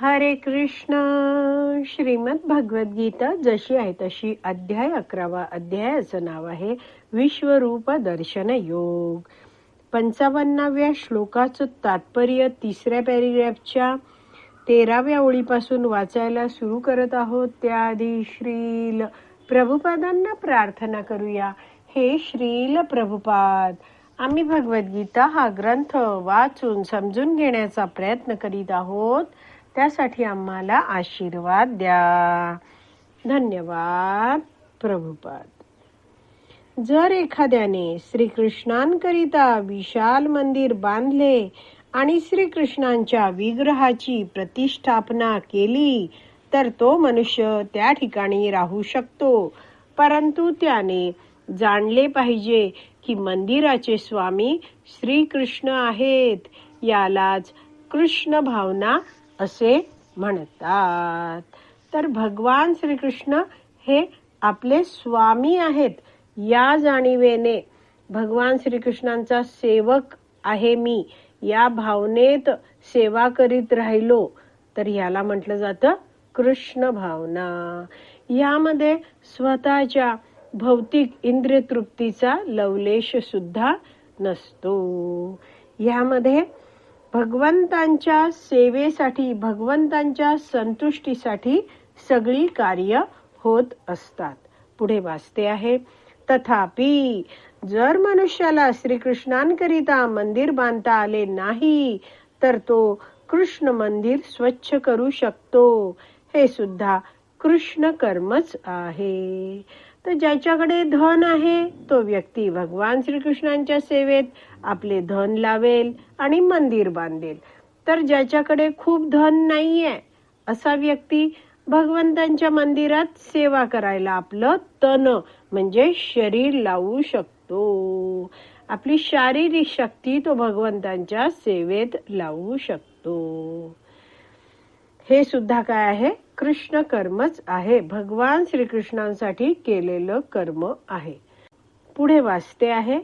हरे कृष्ण. श्रीमद भगवद्गीता जशी आहे तशी अध्याय अकरावा अध्यायाचं नाव आहे विश्वरूप दर्शन योग. पंचावन्नाव्या श्लोकाचं तात्पर्य तिसऱ्या पॅरिग्राफच्या तेराव्या ओळीपासून वाचायला सुरू करत आहोत. त्याआधी श्रील प्रभुपादांना प्रार्थना करूया. हे श्रील प्रभुपाद आम्ही भगवद्गीता हा ग्रंथ वाचून समजून घेण्याचा प्रयत्न करीत आहोत. त्यासाठी आम्हाला आशीर्वाद द्या. धन्यवाद. प्रभुपाद. जर एखाद्याने श्रीकृष्णांकरिता विशाल मंदिर बांधले आणि श्रीकृष्णांच्या विग्रहाची प्रतिष्ठापना केली तर तो मनुष्य त्या ठिकाणी राहू शकतो. परंतु त्याने जाणले पाहिजे की मंदिराचे स्वामी श्रीकृष्ण आहेत. यालाच कृष्ण भावना असे म्हणतात. तर भगवान श्रीकृष्ण हे आपले स्वामी आहेत. या जाणीवेने भगवान श्रीकृष्णांचा सेवक आहे मी. या भावनेत सेवा करीत राहिलो. तर याला म्हटलं जातं कृष्ण भावना. यामध्ये स्वतःच्या भौतिक इंद्रिय तृप्तीचा लवलेश सुद्धा नसतो. यामध्ये भगवंतांच्या सेवेसाठी भगवंतांच्या संतुष्टीसाठी सगळी कार्य होत असतात. पुढे वाचते आहे तथापि जर मनुष्याला श्रीकृष्णांकरिता मंदिर बांधता आले नाही तर तो कृष्ण मंदिर स्वच्छ करू शकतो. हे सुद्धा कृष्ण कर्मच आहे. तर ज्याच्याकडे धन आहे तो व्यक्ती भगवान श्रीकृष्णांच्या सेवेत आपले धन लावेल आणि मंदिर बांधेल. तर ज्याच्याकडे खूप धन नाहीये असा व्यक्ती भगवंतांच्या मंदिरात सेवा करायला आपलं तन म्हणजे शरीर लावू शकतो. आपली शारीरिक शक्ती तो भगवंतांच्या सेवेत लावू शकतो. हे सुद्धा काय आहे? कृष्ण कर्मच आहे. भगवान श्रीकृष्णांसाठी केलेलं कर्म आहे. पुढे वाचते आहे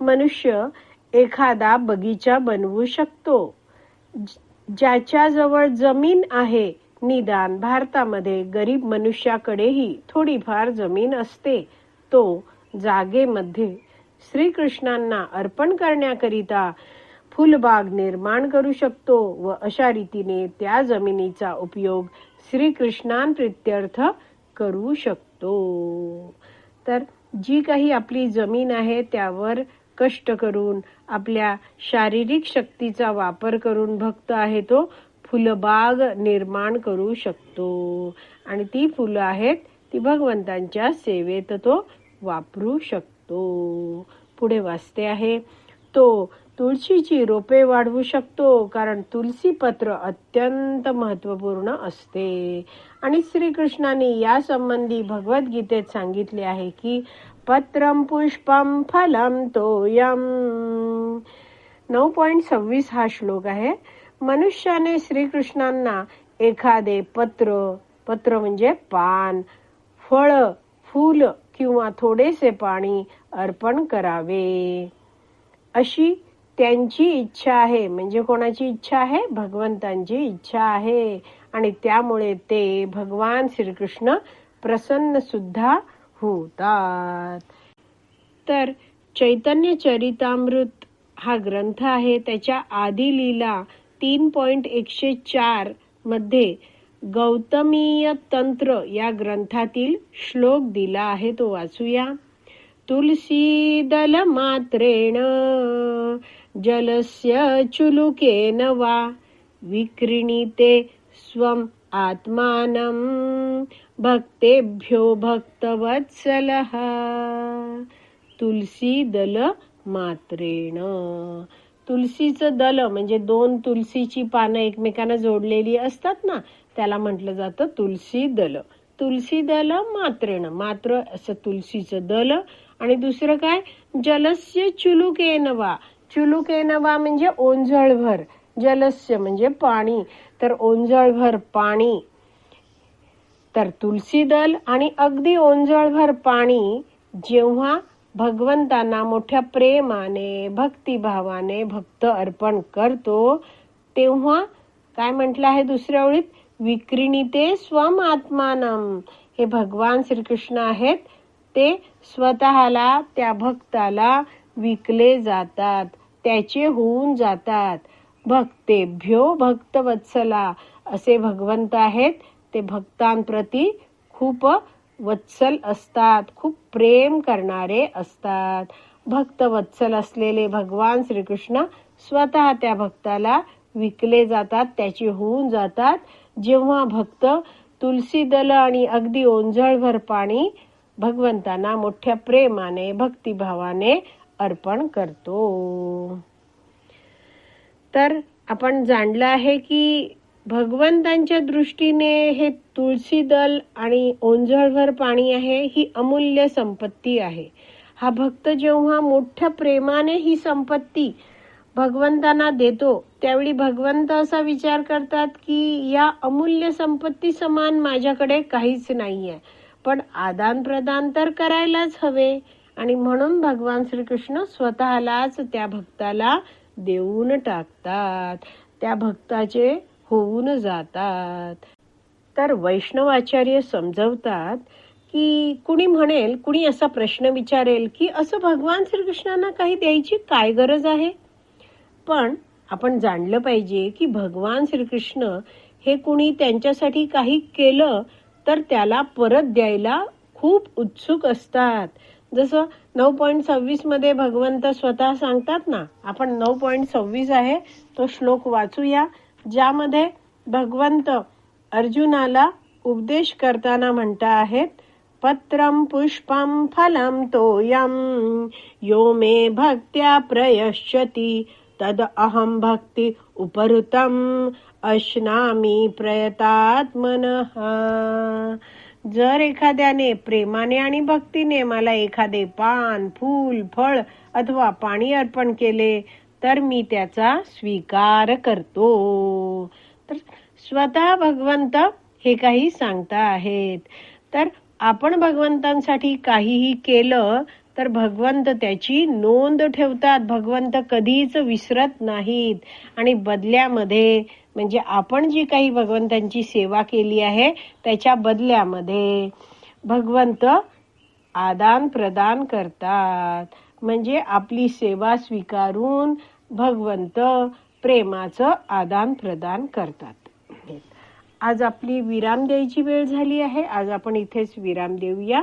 मनुष्य एखादा बगीचा बनवू शकतो. ज्याच्या जवळ जमीन आहे निदान भारतामध्ये गरीब मनुष्याकडेही थोडीफार जमीन असते. तो जागेमध्ये श्रीकृष्णांना अर्पण करण्याकरिता फुलबाग निर्माण करू शकतो व अशा रीतीने त्या जमिनीचा उपयोग श्रीकृष्णांप्रित्यर्थ करू शकतो. तर जी काही आपली जमीन आहे त्यावर कष्ट करून आपल्या शारीरिक शक्तीचा वापर करून भक्त आहे तो फुलबाग निर्माण करू शकतो. आणि ती फुलं आहेत ती भगवंतांच्या सेवेत तो वापरू शकतो. पुढे वाचते आहे तो तुळशीची रोपे वाढवू शकतो कारण तुलसी पत्र अत्यंत महत्त्वपूर्ण असते. आणि श्रीकृष्णाने या संबंधी भगवद्गीतेत सांगितले आहे की पत्रम पुष्पम फलम तोयम. नऊ पॉइंट सव्वीस हा श्लोक आहे. मनुष्याने श्रीकृष्णांना एखादे पत्र पत्र म्हणजे पान फळ फूल किंवा थोडेसे पाणी अर्पण करावे. अशी त्यांची इच्छा आहे. म्हणजे कोणाची इच्छा आहे? भगवंतांची इच्छा आहे. आणि त्यामुळे ते भगवान श्रीकृष्ण प्रसन्न सुद्धा होतात. तर चैतन्य चरितामृत हा ग्रंथ आहे. त्याच्या आधी लीला तीन पॉइंट एकशे चारमध्ये गौतमीय तंत्र या ग्रंथातील श्लोक दिला आहे. तो वाचूया. तुलसी दल मात्रेण जलस्य चुलुकेन वा विक्रीणीते स्वम् आत्मानं भक्तेभ्यो भक्तवत्सलः। तुलसी दल मात्रेण। तुलसीचं दल म्हणजे दोन तुलसीची पानं एकमेकांना जोडलेली असतात ना त्याला म्हटलं जातं तुलसी दल. तुलसी दल मात्रेण मात्र असं तुलसीचं दल. आणि दुसरं काय? जलस्य चुलुकेन वा चुलुकेनवा म्हणजे ओंजळभर जलस्य म्हणजे पाणी. तर ओंजळभर पाणी. तर तुलसी दल आणि अगदी ओंजळभर पाणी जेव्हा भगवंतांना मोठ्या प्रेमाने भक्तिभावाने भक्त अर्पण करतो तेव्हा काय म्हटलं आहे दुसऱ्या ओळीत? विक्रिणीते स्वम आत्मानम हे भगवान श्रीकृष्ण आहेत. ते स्वतःला त्या भक्ताला विकले जातात. त्याचे होऊन जातात. भक्तेभ्यो भक्तवत्सला. असे भगवंत आहेत ते भक्तांप्रती खूप वत्सल असतात खूप प्रेम करणारे असतात. भक्तवत्सल असलेले भगवान श्रीकृष्ण स्वतः त्या भक्ताला विकले जातात त्याचे होऊन जातात. जेव्हा भक्त तुलसी दल आणि अगदी ओंजळभर पाणी भगवंतांना मोठ्या प्रेमाने भक्तिभावाने अर्पण करतो. तर आपण जाणलं आहे की भगवंतांच्या दृष्टीने हे तुळशी दल आणि ओंजळभर पाणी आहे ही अमूल्य संपत्ती आहे. हा भक्त जेव्हा मोठ्या प्रेमाने ही संपत्ती भगवंतांना देतो त्यावेळी भगवंत असा विचार करतात की या अमूल्य संपत्ती समान माझ्याकडे काहीच नाही आहे पण आदान प्रदान तर करायलाच हवे. आणि म्हणून भगवान श्रीकृष्ण स्वतःलाच त्या भक्ताला देऊन टाकतात. त्या भक्ताचे होऊन जातात. तर वैष्णवाचार्य समजवतात की कुणी म्हणेल कुणी असा प्रश्न विचारेल की असं भगवान श्रीकृष्णांना काही द्यायची काय गरज आहे? पण आपण जाणलं पाहिजे की भगवान श्रीकृष्ण हे कुणी त्यांच्यासाठी काही केलं तर त्याला परत द्यायला खूप उत्सुक असतात. जसं नऊ पॉईंट सव्वीसमध्ये भगवंत स्वतः सांगतात ना आपण नऊ पॉईंट सव्वीस आहे तो श्लोक वाचूया ज्यामध्ये भगवंत अर्जुनाला उपदेश करताना म्हणता आहेत पत्रम पुष्पम फलम तोयम यो मे भक्त्या प्रयश्यती तद अहम भक्ती उपरुतम अश्नामी प्रयतात्मन। जर एखाद्याने प्रेमाने आणि भक्तीने मला एखादे पान फूल फळ अथवा पाणी अर्पण केले तर मी त्याचा स्वीकार करतो. तर स्वतः भगवंत हे काही सांगता आहेत. तर आपण भगवंतांसाठी काहीही केलं तर भगवंत त्याची नोंद ठेवतात. भगवंत कधीच विसरत नाहीत. आणि बदल्यामध्ये म्हणजे आपण जी काही भगवंतांची सेवा केली आहे त्याच्या बदल्यामध्ये भगवंत आदान प्रदान करतात. म्हणजे आपली सेवा स्वीकारून भगवंत प्रेमाचं आदान प्रदान करतात. आज आपली विराम द्यायची वेळ झाली आहे. आज आपण इथेच विराम देऊया.